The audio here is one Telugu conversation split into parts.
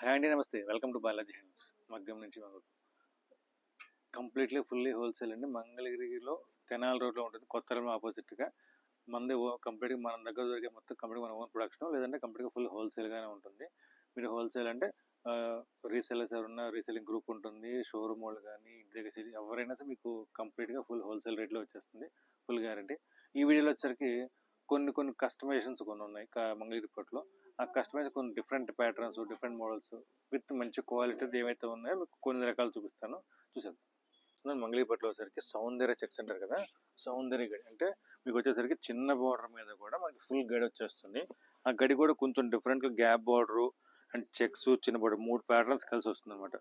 హాయ్ అండి నమస్తే వెల్కమ్ టు బాలాజీ హ్యాండ్స్ మగ్గం నుంచి మగ్గం. కంప్లీట్లీ ఫుల్లీ హోల్సేల్ అండి. మంగళగిరిలో కెనాల్ రోడ్లో ఉంటుంది. కొత్త రూమ్ ఆపోజిట్గా మనది కంప్లీట్గా మన దగ్గర దొరికే మొత్తం కంప్లీట్ మన ఓన్ ప్రొడక్షన్ లేదంటే కంప్లీట్గా ఫుల్ హోల్సేల్గానే ఉంటుంది. మీరు హోల్సేల్ అంటే రీసెలర్స్ ఎవరన్నా రీసెలింగ్ గ్రూప్ ఉంటుంది. షోరూమ్ వాళ్ళు కానీ ఇంటి దగ్గర ఎవరైనా సరే మీకు కంప్లీట్గా ఫుల్ హోల్సేల్ రేట్లో వచ్చేస్తుంది. ఫుల్ గ్యారంటీ ఈ వీడియోలో వచ్చేసరికి కొన్ని కొన్ని కస్టమైజేషన్స్ కొన్ని ఉన్నాయి మంగళగిరి పట్లో కస్టమైజ్ కొన్ని different patterns different models with మంచి క్వాలిటీ ఏమైతే ఉన్నాయో మీకు కొన్ని రకాలు చూపిస్తాను. చూసేద్దాం. నేను మంగళగిరిపట్లో వచ్చేసరికి సౌందర్య చెక్స్ అంటారు కదా? సౌందర్య గడి అంటే మీకు వచ్చేసరికి చిన్న బార్డర్ మీద కూడా మనకి ఫుల్ గడి వచ్చేస్తుంది. ఆ గడి కూడా కొంచెం డిఫరెంట్గా గ్యాప్ బార్డరు అండ్ చెక్స్ చిన్న బార్డర్ మూడు ప్యాటర్న్స్ కలిసి వస్తుంది అనమాట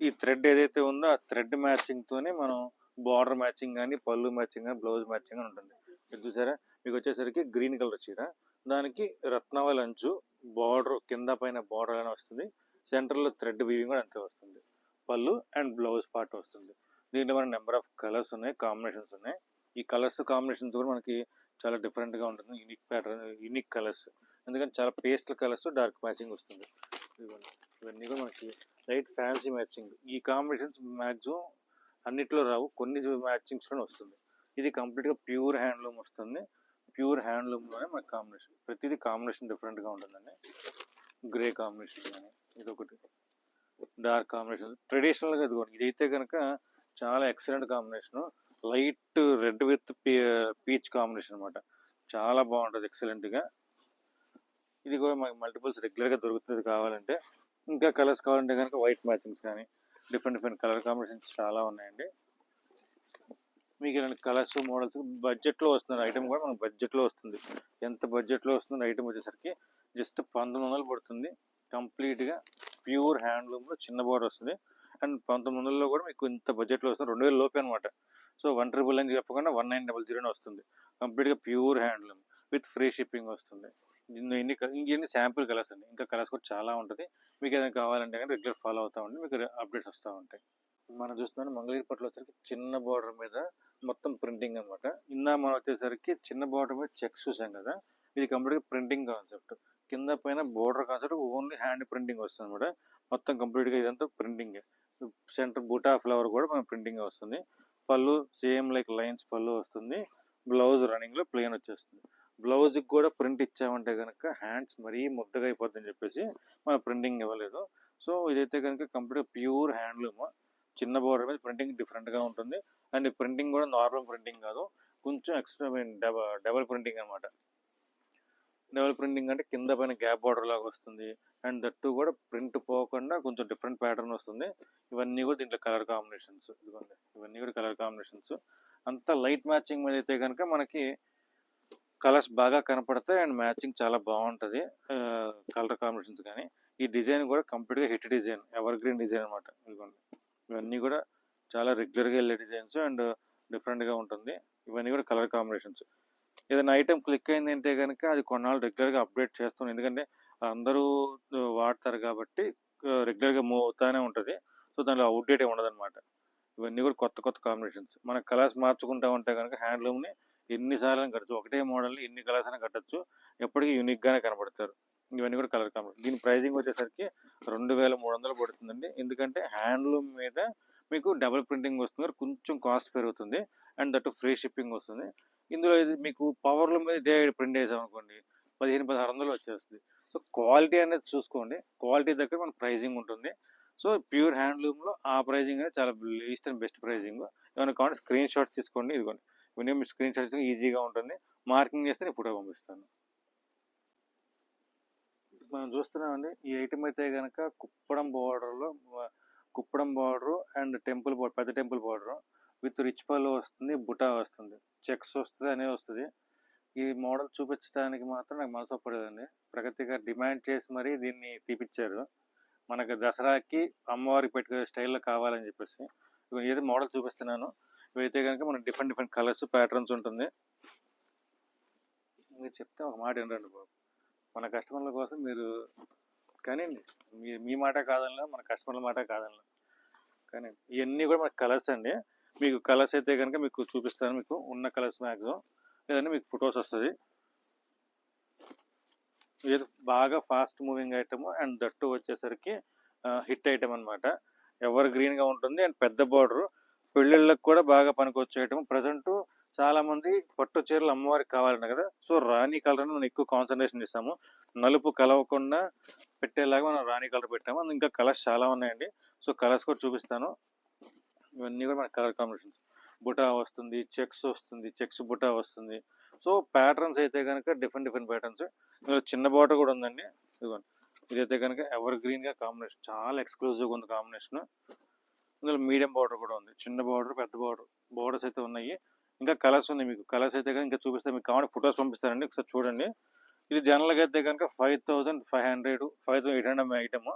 ఈ థ్రెడ్ ఏదైతే ఉందో ఆ థ్రెడ్ మ్యాచింగ్తోనే మనం బార్డర్ మ్యాచింగ్ కానీ పళ్ళు మ్యాచింగ్ కానీ బ్లౌజ్ మ్యాచింగ్ అని ఉంటుంది. మీరు చూసారా? మీకు వచ్చేసరికి గ్రీన్ కలర్ చీర. దానికి రత్నవల్ అంచు బార్డర్ కింద పైన బార్డర్ అని వస్తుంది. సెంటర్లో థ్రెడ్ వీవింగ్ కూడా అంతే వస్తుంది. పళ్ళు అండ్ బ్లౌజ్ పార్ట్ వస్తుంది. దీంట్లో మన నెంబర్ ఆఫ్ కలర్స్ ఉన్నాయి కాంబినేషన్స్ ఉన్నాయి. ఈ కలర్స్ కాంబినేషన్స్ కూడా మనకి చాలా డిఫరెంట్గా ఉంటుంది. యూనిక్ ప్యాటర్న్ యూనిక్ కలర్స్ ఎందుకంటే చాలా పేస్టల్ కలర్స్ డార్క్ మ్యాచింగ్ వస్తుంది. ఇవన్నీ ఇవన్నీ కూడా మనకి లైట్ ఫ్యాన్సీ మ్యాచింగ్ ఈ కాంబినేషన్స్ మ్యాక్సిమం అన్నిట్లో రావు. కొన్ని మ్యాచింగ్స్లోనే వస్తుంది. ఇది కంప్లీట్గా ప్యూర్ హ్యాండ్లూమ్ వస్తుంది. ప్యూర్ హ్యాండ్లూమ్లోనే మనకి కాంబినేషన్ ప్రతిదీ కాంబినేషన్ డిఫరెంట్గా ఉంటుందండి. గ్రే కాంబినేషన్ కానీ ఇదొకటి. Dark combination. ట్రెడిషనల్గా ఇదిగోండి ఇదైతే కనుక చాలా excellent combination. Light red with peach combination అనమాట చాలా బాగుంటుంది ఎక్సలెంట్గా. ఇది కూడా మనకి మల్టిపుల్స్ రెగ్యులర్గా దొరుకుతుంది కావాలంటే. ఇంకా కలర్స్ కావాలంటే కనుక వైట్ మ్యాచింగ్స్ కానీ డిఫరెంట్ డిఫరెంట్ కలర్ కాంబినేషన్స్ చాలా ఉన్నాయండి. మీకు కలర్స్ మోడల్స్ బడ్జెట్లో వస్తుంది ఐటమ్ కూడా మనకు బడ్జెట్లో వస్తుంది. ఎంత బడ్జెట్లో వస్తుంది ఐటమ్ వచ్చేసరికి జస్ట్ పంతొమ్మిది వందలు పడుతుంది. కంప్లీట్గా ప్యూర్ హ్యాండ్లూమ్లో చిన్న బోర్డర్ వస్తుంది. అండ్ పంతొమ్మిది వందలలో కూడా మీకు ఇంత బడ్జెట్లో వస్తుంది. రెండు వేల లోపే అనమాట సో వన్ ట్రిపుల్ అని చెప్పకుండా వన్ నైన్ డబల్ జీరోనే వస్తుంది. కంప్లీట్గా pure handloom with free shipping వస్తుంది. ఇందులో ఎన్ని ఇంకెన్ని శాంపుల్ కలర్స్ అండి. ఇంకా కలర్స్ కూడా చాలా ఉంటుంది. మీకు ఏదైనా కావాలంటే కానీ రెగ్యులర్ ఫాలో అవుతా ఉండి మీకు అప్డేట్స్ వస్తూ ఉంటాయి. మనం చూస్తున్నాం మంగళగిరి వచ్చేసరికి చిన్న బార్డర్ మీద మొత్తం ప్రింటింగ్ అనమాట ఇన్న మనం వచ్చేసరికి చిన్న బార్డర్ మీద చెక్స్ చూసాం కదా ఇది కంప్లీట్గా ప్రింటింగ్ కాన్సెప్ట్ కింద పైన border concept only hand printing వస్తుంది అనమాట మొత్తం కంప్లీట్గా ఇదంతా ప్రింటింగ్ సెంటర్ బూటా ఫ్లవర్ కూడా మన ప్రింటింగ్ వస్తుంది. పళ్ళు సేమ్ లైక్ లైన్స్ పళ్ళు వస్తుంది. బ్లౌజ్ రన్నింగ్లో ప్లెయిన్ వచ్చేస్తుంది. బ్లౌజ్కి కూడా ప్రింట్ ఇచ్చామంటే కనుక హ్యాండ్స్ మరీ ముద్దగా అయిపోద్దని చెప్పేసి మన ప్రింటింగ్ ఇవ్వలేదు. సో ఇదైతే కనుక కంప్లీట్ ప్యూర్ హ్యాండ్లూమ్ చిన్న బోర్డర్ మీద ప్రింటింగ్ డిఫరెంట్గా ఉంటుంది. అండ్ ప్రింటింగ్ కూడా నార్మల్ ప్రింటింగ్ కాదు. కొంచెం ఎక్స్ట్రా డబల్ ప్రింటింగ్ అనమాట డబల్ ప్రింటింగ్ అంటే కింద పైన గ్యాప్ బార్డర్ లాగా వస్తుంది. అండ్ దట్టు కూడా ప్రింట్ పోకుండా కొంచెం డిఫరెంట్ ప్యాటర్న్ వస్తుంది. ఇవన్నీ కూడా దీంట్లో కలర్ కాంబినేషన్స్. ఇదిగోండి. ఇవన్నీ కూడా కలర్ కాంబినేషన్స్. అంతా లైట్ మ్యాచింగ్ మీద అయితే కనుక మనకి కలర్స్ బాగా కనపడతాయి. అండ్ మ్యాచింగ్ చాలా బాగుంటుంది. కలర్ కాంబినేషన్స్ కానీ ఈ డిజైన్ కూడా కంప్లీట్గా hit design. Evergreen design అనమాట ఇదిగోండి. ఇవన్నీ కూడా చాలా రెగ్యులర్గా వెళ్ళే డిజైన్స్ అండ్ డిఫరెంట్గా ఉంటుంది. ఇవన్నీ కూడా కలర్ కాంబినేషన్స్. ఏదైనా ఐటెం క్లిక్ అయిందంటే కనుక అది కొన్నాళ్ళు రెగ్యులర్గా అప్డేట్ చేస్తాం ఎందుకంటే అందరూ వాడతారు కాబట్టి రెగ్యులర్గా మూవ్ అవుతానే ఉంటుంది. సో దాంట్లో అవుట్డేట్ ఉండదు అనమాట ఇవన్నీ కూడా కొత్త కొత్త కాంబినేషన్స్. మన కలర్స్ మార్చుకుంటా ఉంటే కనుక హ్యాండ్లూమ్ని ఎన్నిసార్లు కట్టచ్చు. ఒకటే మోడల్ని ఎన్ని కలర్స్ అయినా కట్టచ్చు. ఎప్పటికీ యూనిక్గానే కనబడతారు ఇవన్నీ కూడా కలర్ కాంబినేషన్. దీని ప్రైజింగ్ వచ్చేసరికి రెండు వేల మూడు వందలు పడుతుందండి. ఎందుకంటే హ్యాండ్లూమ్ మీద మీకు డబుల్ ప్రింటింగ్ వస్తుంది కొంచెం కాస్ట్ పెరుగుతుంది అండ్ దట్టు ఫ్రీ షిప్పింగ్ వస్తుంది. ఇందులో ఇది మీకు పవర్ల మీద ఇదే ప్రింట్ వేసామనుకోండి పదిహేను పదహారు వందలు వచ్చేస్తుంది. సో క్వాలిటీ అనేది చూసుకోండి. క్వాలిటీ దగ్గర మన ప్రైజింగ్ ఉంటుంది. సో ప్యూర్ హ్యాండ్లూమ్లో ఆ ప్రైజింగ్ అనేది చాలా లీస్ట్ అండ్ బెస్ట్ ప్రైజింగ్ ఏమైనా కావాలంటే స్క్రీన్ షాట్స్ తీసుకోండి ఇదిగోండి. ఇవన్నీ మీరు స్క్రీన్ షాట్స్ ఈజీగా ఉంటుంది. మార్కింగ్ చేస్తే నేను ఫోటో పంపిస్తాను. మనం చూస్తున్నామండి ఈ ఐటమ్ అయితే కనుక కుప్పడం బార్డర్లో కుప్పడం బార్డర్ అండ్ టెంపుల్ బార్డర్ పెద్ద టెంపుల్ బార్డర్ విత్ రిచ్ పళ్ళు వస్తుంది బుటా వస్తుంది చెక్స్ వస్తుంది అనేది వస్తుంది. ఈ మోడల్ చూపించడానికి మాత్రం నాకు మనసు ఒప్పలేదండి. ప్రగతి గారు డిమాండ్ చేసి మరీ దీన్ని తీపిచ్చారు. మనకు దసరాకి అమ్మవారికి పెట్టుకునే స్టైల్లో కావాలని చెప్పేసి. ఏదో మోడల్ చూపిస్తున్నాను. ఇవైతే కనుక మనకు డిఫరెంట్ డిఫరెంట్ కలర్స్ ప్యాటర్న్స్ ఉంటుంది. మీరు చెప్తే ఒక మాట ఏంటండి బాబు. మన కస్టమర్ల కోసం మీరు కానీ మీ మీ మాట కాదనలా మన కస్టమర్ల మాట కాదనలా. కానీ ఇవన్నీ కూడా మనకు కలర్స్ అండి. మీకు కలర్స్ అయితే కనుక మీకు చూపిస్తాను మీకు ఉన్న కలర్స్ మ్యాక్సిమం లేదంటే మీకు ఫొటోస్ వస్తుంది. ఇది బాగా fast moving item and that వచ్చేసరికి హిట్ ఐటమ్ అనమాట ఎవర్ గ్రీన్గా ఉంటుంది అండ్ పెద్ద బార్డరు. పెళ్ళిళ్ళకి కూడా బాగా పనికొచ్చే ఐటమ్. ప్రజెంటు చాలా మంది పట్టు చీరలు అమ్మవారికి కావాలన్న కదా. సో రాణి కలర్ మనం ఎక్కువ కాన్సన్ట్రేషన్ ఇస్తాము నలుపు కలవకుండా పెట్టేలాగా మనం రాణి కలర్ పెట్టాము. అందులో ఇంకా కలర్స్ చాలా ఉన్నాయండి. సో కలర్స్ కూడా చూపిస్తాను. ఇవన్నీ కూడా మన కలర్ కాంబినేషన్స్ బుటా వస్తుంది చెక్స్ వస్తుంది చెక్స్ బుటా వస్తుంది. సో ప్యాటర్న్స్ అయితే కనుక డిఫరెంట్ డిఫరెంట్ ప్యాటర్న్స్ ఇందులో చిన్న బాటర్ కూడా ఉందండి. ఇదిగోండి. ఇదైతే కనుక ఎవర్ గ్రీన్గా కాంబినేషన్ చాలా ఎక్స్క్లూజివ్గా ఉంది కాంబినేషన్ ఇందులో మీడియం బార్డర్ కూడా ఉంది. చిన్న బార్డర్ పెద్ద బార్డర్ బార్డర్స్ అయితే ఉన్నాయి. ఇంకా కలర్స్ ఉన్నాయి. మీకు కలర్స్ అయితే కనుక ఇంకా చూపిస్తే మీకు కావాలి ఫొటోస్ పంపిస్తారండి ఒకసారి చూడండి. ఇది జనరల్గా అయితే కనుక five thousand five hundred five thousand eight hundred item.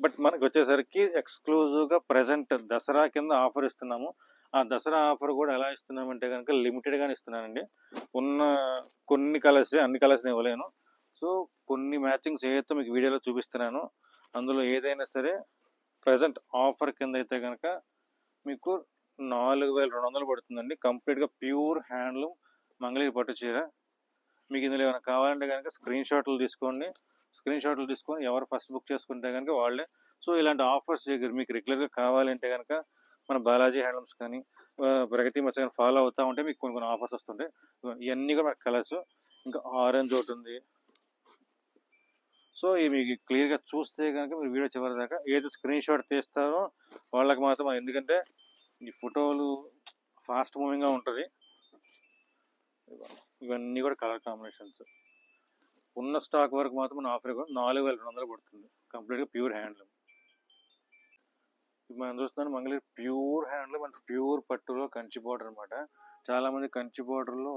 But మనకు వచ్చేసరికి ఎక్స్క్లూజివ్గా ప్రజెంట్ దసరా కింద ఆఫర్ ఇస్తున్నాము. ఆ దసరా ఆఫర్ కూడా ఎలా ఇస్తున్నామంటే కనుక లిమిటెడ్గానే ఇస్తున్నానండి. ఉన్న కొన్ని కలర్స్ అన్ని కలర్స్ ఇవ్వలేను. సో కొన్ని మ్యాచింగ్స్ ఏదైతే మీకు వీడియోలో చూపిస్తున్నాను. అందులో ఏదైనా సరే ప్రజెంట్ ఆఫర్ కింద అయితే కనుక మీకు నాలుగు వేల రెండు వందలు పడుతుందండి. కంప్లీట్గా ప్యూర్ హ్యాండ్లూమ్ మంగళగిరి పట్టు చీర. మీకు ఇందులో ఏమైనా కావాలంటే కనుక స్క్రీన్ షాట్లు తీసుకోండి. స్క్రీన్ షాట్లు తీసుకొని ఎవరు ఫస్ట్ బుక్ చేసుకుంటే కనుక వాళ్ళే. సో ఇలాంటి ఆఫర్స్ మీకు రెగ్యులర్గా కావాలంటే కనుక మన బాలాజీ హ్యాండ్లూమ్స్ కానీ ప్రగతి మచ్చ కానీ ఫాలో అవుతూ ఉంటే మీకు కొన్ని కొన్ని ఆఫర్స్ వస్తుంటాయి. ఇవన్నీ కూడా మనకు కలర్స్. ఇంకా ఆరెంజ్ ఒకటి ఉంది. సో ఇవి మీకు క్లియర్గా చూస్తే కనుక మీరు వీడియో చివరి దాకా ఏది స్క్రీన్ షాట్ తీస్తారో వాళ్ళకి మాత్రం ఎందుకంటే ఈ ఫోటోలు ఫాస్ట్ మూవింగ్గా ఉంటుంది. ఇవన్నీ కూడా కలర్ కాంబినేషన్స్. ఉన్న స్టాక్ వరకు మాత్రం ఆఫర్ నాలుగు వేల రెండు వందలు పడుతుంది. కంప్లీట్గా ప్యూర్ హ్యాండ్లూమ్ మనం చూస్తున్నాను Mangalagiri pure handloom and pure పట్టులో కంచి బోర్డర్ అనమాట చాలామంది కంచి బోర్డర్లో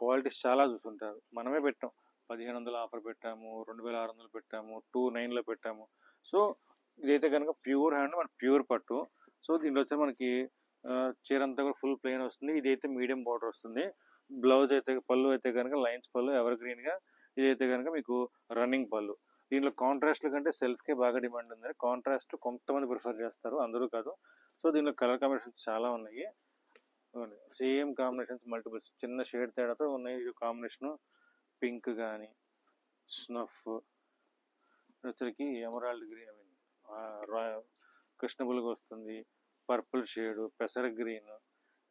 క్వాలిటీస్ చాలా చూస్తుంటారు మనమే పెట్టాం. పదిహేను వందల ఆఫర్ పెట్టాము రెండు వేల ఆరు వందలు పెట్టాము టూ నైన్లో పెట్టాము. సో ఇదైతే కనుక ప్యూర్ హ్యాండ్ మన ప్యూర్ పట్టు. సో దీంట్లో వచ్చి మనకి చీర అంతా కూడా ఫుల్ ప్లెయిన్ వస్తుంది. ఇదైతే మీడియం బార్డర్ వస్తుంది. బ్లౌజ్ అయితే పళ్ళు అయితే కనుక లైన్స్ పళ్ళు ఎవర్ గ్రీన్గా ఇదైతే కనుక మీకు రన్నింగ్ పళ్ళు. దీంట్లో కాంట్రాస్ట్ల కంటే సెల్స్కే బాగా డిమాండ్ ఉంది. కాంట్రాస్ట్ కొంతమంది ప్రిఫర్ చేస్తారు అందరూ కాదు. సో దీనిలో కలర్ కాంబినేషన్స్ చాలా ఉన్నాయి. Same combinations multiples. చిన్న షేడ్ తేడాతో ఉన్నాయి. ఈ కాంబినేషన్ పింక్ కానీ స్నఫ్ వచ్చరికి ఎమరాల్డ్ గ్రీన్ ఐ మీన్ కృష్ణబులుగా వస్తుంది. పర్పుల్ షేడ్ పెసర green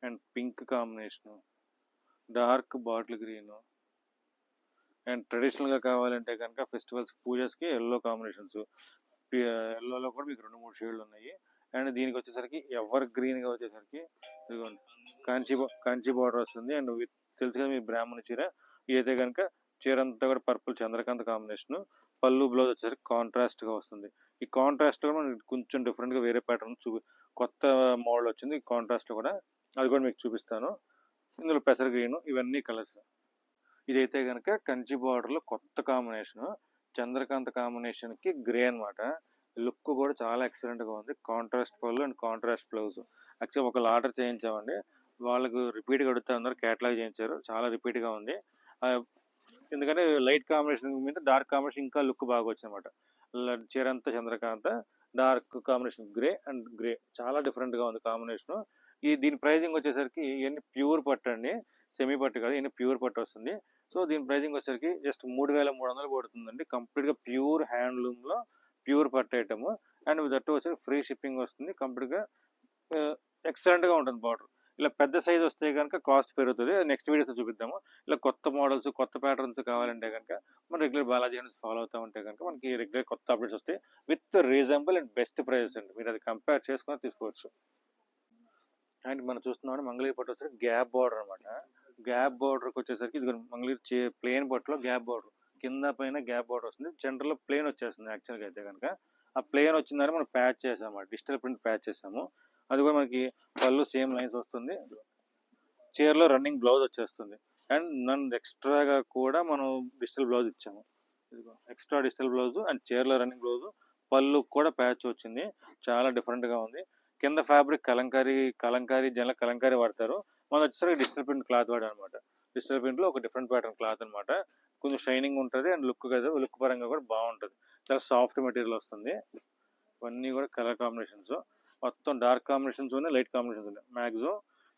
and pink combination. Dark bottle green. And ట్రెడిషనల్గా కావాలంటే కనుక ఫెస్టివల్స్ పూజస్కి ఎల్లో కాంబినేషన్స్. ఎల్లోలో కూడా మీకు రెండు మూడు షేడ్లు ఉన్నాయి అండ్ దీనికి వచ్చేసరికి ఎవర్ గ్రీన్గా వచ్చేసరికి ఇదిగోండి కాంచి కాంచి బార్డర్ వస్తుంది. అండ్ విత్ తెలుసు కదా మీ బ్రాహ్మణ చీర. ఇదైతే కనుక చీర అంతా కూడా పర్పుల్ చంద్రకాంత్ కాంబినేషన్. పళ్ళు బ్లౌజ్ వచ్చేసరికి కాంట్రాస్ట్గా వస్తుంది. ఈ కాంట్రాస్ట్ కూడా మనకి కొంచెం డిఫరెంట్గా వేరే ప్యాటర్న్ చూపి కొత్త మోడల్ వచ్చింది కాంట్రాస్ట్లో కూడా అది కూడా మీకు చూపిస్తాను. ఇందులో పెసర గ్రీన్ ఇవన్నీ కలర్స్ ఇదైతే కనుక కంచి బార్డర్లో కొత్త కాంబినేషన్ చంద్రకాంత్ కాంబినేషన్కి గ్రే అన్నమాట. లుక్ కూడా చాలా ఎక్సలెంట్గా ఉంది. కాంట్రాస్ట్ పళ్ళు అండ్ కాంట్రాస్ట్ బ్లౌజ్ యాక్చువల్గా ఒకళ్ళు ఆర్డర్ చేయించామండి. వాళ్ళకు రిపీట్గా అడుగుతా ఉన్నారు క్యాటలాగ్ చేయించారు. చాలా రిపీట్గా ఉంది. ఎందుకంటే లైట్ కాంబినేషన్ మీద డార్క్ కాంబినేషన్ ఇంకా లుక్ బాగా వచ్చిందన్నమాట. చీర అంతా Chandrakanta dark combination grey and grey. చాలా డిఫరెంట్గా ఉంది కాంబినేషన్. ఈ దీని ప్రైజింగ్ వచ్చేసరికి ఇవన్నీ ప్యూర్ పట్టు అండి. సెమీ పట్టు కాదు ఇవన్నీ ప్యూర్ పట్టు వస్తుంది. సో దీని ప్రైజింగ్ వచ్చేసరికి జస్ట్ మూడు వేల మూడు వందలు పడుతుందండి కంప్లీట్గా ప్యూర్ హ్యాండ్లూమ్లో ప్యూర్ పట్టు ఐటమ్. అండ్ దట్టు వచ్చేసి ఫ్రీ షిప్పింగ్ వస్తుంది. కంప్లీట్గా ఎక్సలెంట్గా ఉంటుంది బార్డర్. ఇలా పెద్ద సైజ్ వస్తే కనుక కాస్ట్ పెరుగుతుంది. నెక్స్ట్ వీడియోస్ చూపిద్దాము. ఇలా కొత్త మోడల్స్ కొత్త ప్యాటర్న్స్ కావాలంటే కనుక మనం రెగ్యులర్ బాలాజీ ఫాలో అవుతా ఉంటే కనుక మనకి రెగ్యులర్ కొత్త అప్డేట్స్ వస్తాయి. With reasonable and best prices అండి. మీరు అది కంపేర్ చేసుకుని తీసుకోవచ్చు. అండ్ మనం చూస్తున్నాం మంగళగిరి పట్టు వచ్చేసరికి గ్యాప్ బార్డర్ అనమాట గ్యాప్ బార్డర్కి వచ్చేసరికి ఇది మంగళగిరి ప్లేన్ పట్టులో గ్యాప్ బార్డర్ కింద పైన గ్యాప్ బార్డర్ వస్తుంది. జనరల్లో ప్లేన్ వచ్చేస్తుంది యాక్చువల్గా అయితే కనుక ఆ ప్లేన్ వచ్చిందని మనం ప్యాచ్ చేసాము డిజిటల్ ప్రింట్ ప్యాచ్ చేసాము. అది కూడా మనకి పళ్ళు సేమ్ లైన్స్ వస్తుంది. చీరలో రన్నింగ్ బ్లౌజ్ వచ్చేస్తుంది. అండ్ నన్ను ఎక్స్ట్రాగా కూడా మనం డిజిటల్ బ్లౌజ్ ఇచ్చాము. ఎక్స్ట్రా డిజిటల్ బ్లౌజ్ అండ్ చీరలో రన్నింగ్ బ్లౌజ్. పళ్ళు కూడా ప్యాచ్ వచ్చింది. చాలా డిఫరెంట్గా ఉంది. కింద ఫ్యాబ్రిక్ కలంకారీ కలంకారీ జనల కలంకారీ వాడతారు. మనం వచ్చేసరికి డిజిటల్ ప్రింట్ క్లాత్ వాడనమాట అనమాట డిజిటల్ ప్రింట్లో ఒక డిఫరెంట్ ప్యాటర్న్ క్లాత్ అనమాట కొంచెం షైనింగ్ ఉంటుంది అండ్ లుక్ కదా లుక్ పరంగా కూడా బాగుంటుంది. చాలా సాఫ్ట్ మెటీరియల్ వస్తుంది. ఇవన్నీ కూడా కలర్ కాంబినేషన్స్ మొత్తం డార్క్ కాంబినేషన్స్ ఉన్నాయి లైట్ కాంబినేషన్స్ ఉన్నాయి. మ్యాక్సిమం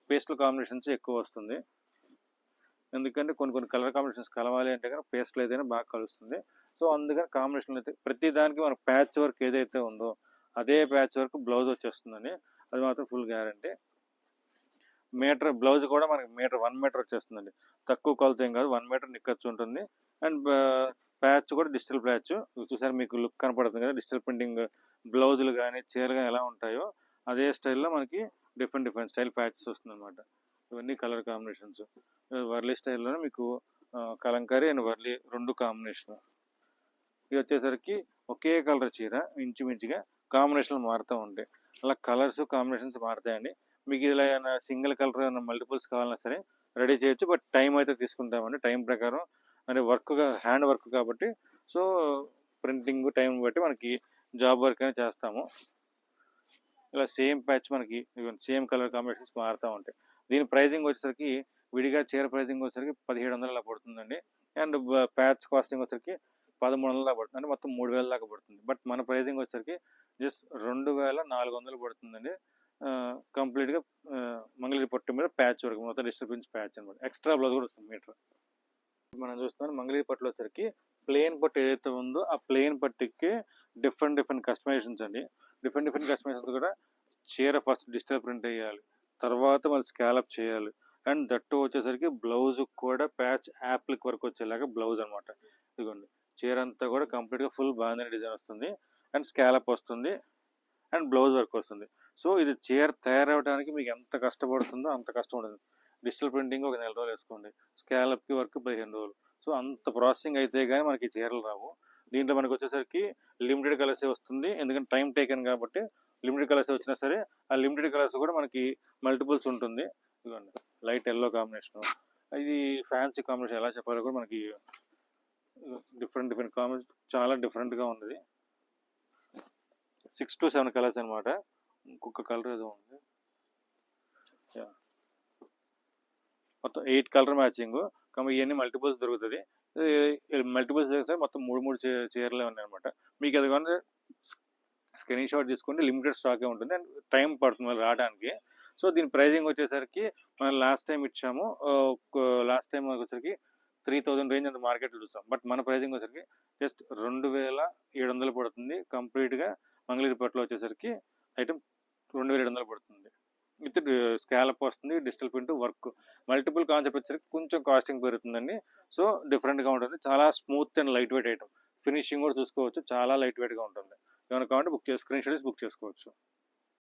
పేస్ట్ల కాంబినేషన్స్ ఎక్కువ వస్తుంది. ఎందుకంటే కొన్ని కొన్ని కలర్ కాంబినేషన్స్ కలవాలి అంటే కనుక పేస్ట్లో ఏదైనా బాగా కలుస్తుంది. సో అందుకని కాంబినేషన్లు అయితే ప్రతి దానికి మన ప్యాచ్ వర్క్ ఏదైతే ఉందో అదే ప్యాచ్ వర్క్ బ్లౌజ్ వచ్చేస్తుందని అది మాత్రం ఫుల్ గ్యారంటీ. మీటర్ బ్లౌజ్ కూడా మనకి మీటర్ వన్ మీటర్ వచ్చేస్తుందండి. తక్కువ కొలత ఏం కాదు వన్ మీటర్ నిక్కచ్చు ఉంటుంది. అండ్ ప్యాచ్ కూడా డిజిటల్ ప్యాచ్. చూసారు మీకు లుక్ కనపడుతుంది కదా? డిజిటల్ ప్రింటింగ్ బ్లౌజులు కానీ చీరలు కానీ ఎలా ఉంటాయో అదే స్టైల్లో మనకి డిఫరెంట్ డిఫరెంట్ స్టైల్ ప్యాచెస్ వస్తుంది అనమాట ఇవన్నీ కలర్ కాంబినేషన్స్. వర్లీ స్టైల్లోనే మీకు కలంకారీ అండ్ వర్లీ రెండు కాంబినేషన్. ఇది వచ్చేసరికి ఒకే కలర్ చీర ఇంచుమించుగా కాంబినేషన్లు మారుతూ ఉంటాయి. అలా కలర్స్ కాంబినేషన్స్ మారుతాయండి. మీకు ఇలా ఏమైనా సింగిల్ కలర్ ఏమైనా మల్టిపుల్స్ కావాలన్నా సరే రెడీ చేయొచ్చు. బట్ టైం అయితే తీసుకుంటామండి. టైం ప్రకారం అంటే వర్క్ హ్యాండ్ వర్క్ కాబట్టి. సో ప్రింటింగ్ టైం బట్టి మనకి జాబ్ వర్క్ అనేది చేస్తాము. ఇలా సేమ్ ప్యాచ్ మనకి సేమ్ కలర్ కాంబినేషన్స్ మారుతూ ఉంటాయి. దీని ప్రైజింగ్ వచ్చేసరికి విడిగా చీర ప్రైజింగ్ వచ్చేసరికి పదిహేడు వందలు అలా పడుతుందండి. అండ్ ప్యాచ్ కాస్టింగ్ వచ్చేసరికి పదమూడు వందల దాకా పడుతుంది. అంటే మొత్తం మూడు వేల దాకా పడుతుంది. బట్ మన ప్రైజింగ్ వచ్చేసరికి జస్ట్ రెండు వేల నాలుగు వందలు పడుతుందండి. కంప్లీట్గా మంగళగిరి పట్టు మీద ప్యాచ్ వరకు మొత్తం డిస్టర్బెన్స్ ప్యాచ్ అనమాట ఎక్స్ట్రా బ్లౌజ్ కూడా వస్తుంది మీటర్. మనం చూస్తున్నాం మంగళీ పట్టులో వచ్చేసరికి ప్లేన్ పట్టు ఏదైతే ఉందో ఆ ప్లేన్ పట్టుకి డిఫరెంట్ డిఫరెంట్ కస్టమైజేషన్స్ అండి. డిఫరెంట్ డిఫరెంట్ కస్టమైజేషన్స్ కూడా చీర ఫస్ట్ డిజిటల్ ప్రింట్ వేయాలి తర్వాత మళ్ళీ స్కాలప్ చేయాలి. అండ్ దట్టు వచ్చేసరికి బ్లౌజ్ కూడా ప్యాచ్ యాప్లిక్ వరకు వచ్చేలాగా బ్లౌజ్ అనమాట ఇదిగోండి చీర అంతా కూడా కంప్లీట్గా ఫుల్ బాగుందని డిజైన్ వస్తుంది. అండ్ స్కాలప్ వస్తుంది. అండ్ బ్లౌజ్ వర్క్ వస్తుంది. సో ఇది చీర తయారవడానికి మీకు ఎంత కష్టపడుతుందో అంత కష్టం ఉంటుంది డిజిటల్ ప్రింటింగ్ ఒక నెల రోజులు వేసుకోండి. స్కాలప్కి వర్క్ పదిహేను రోజులు. సో అంత ప్రాసెసింగ్ అయితే కానీ మనకి చీరలు రావు. దీంట్లో మనకి వచ్చేసరికి లిమిటెడ్ కలర్సే వస్తుంది. ఎందుకంటే టైం టేకన్ కాబట్టి లిమిటెడ్ కలర్స్ వచ్చినా సరే ఆ లిమిటెడ్ కలర్స్ కూడా మనకి మల్టిపుల్స్ ఉంటుంది. ఇదిగోండి. Light yellow combination. ఇది ఫ్యాన్సీ కాంబినేషన్ ఎలా చెప్పాలో కూడా మనకి డిఫరెంట్ డిఫరెంట్ కాంబినేషన్ చాలా డిఫరెంట్గా ఉంది సిక్స్ టు సెవెన్ కలర్స్ అనమాట ఇంకొక కలర్ ఏదో ఉంది. మొత్తం ఎయిట్ కలర్ మ్యాచింగ్. కానీ ఇవన్నీ మల్టిపుల్స్ దొరుకుతుంది. మల్టిపుల్స్ దొరికితే మొత్తం మూడు మూడు చీరలే ఉన్నాయి అనమాట మీకు అది కానీ స్క్రీన్ షాట్ తీసుకుంటే లిమిటెడ్ స్టాకే ఉంటుంది. అండ్ టైం పడుతుంది మళ్ళీ రావడానికి. సో దీని ప్రైజింగ్ వచ్చేసరికి మనం లాస్ట్ టైం ఇచ్చాము. లాస్ట్ టైం వచ్చేసరికి త్రీ థౌజండ్ రేంజ్ అంత మార్కెట్లో చూస్తాం. బట్ మన ప్రైజింగ్ వచ్చేసరికి జస్ట్ రెండు వేల ఏడు వందలు పడుతుంది. కంప్లీట్గా మంగళగిరిపట్లో వచ్చేసరికి ఐటమ్ రెండు వేల ఏడు వందలు పడుతుంది. విత్ స్కాలప్ వస్తుంది digital print work. Multiple concept వచ్చేసరికి కొంచెం కాస్టింగ్ పెరుగుతుందండి. సో డిఫరెంట్గా ఉంటుంది. చాలా smooth and light weight item. Finishing కూడా చూసుకోవచ్చు. చాలా లైట్ వెయిట్గా ఉంటుంది. ఏమైనా కావాలంటే బుక్ చేసి స్క్రీన్ బుక్ చేసుకోవచ్చు.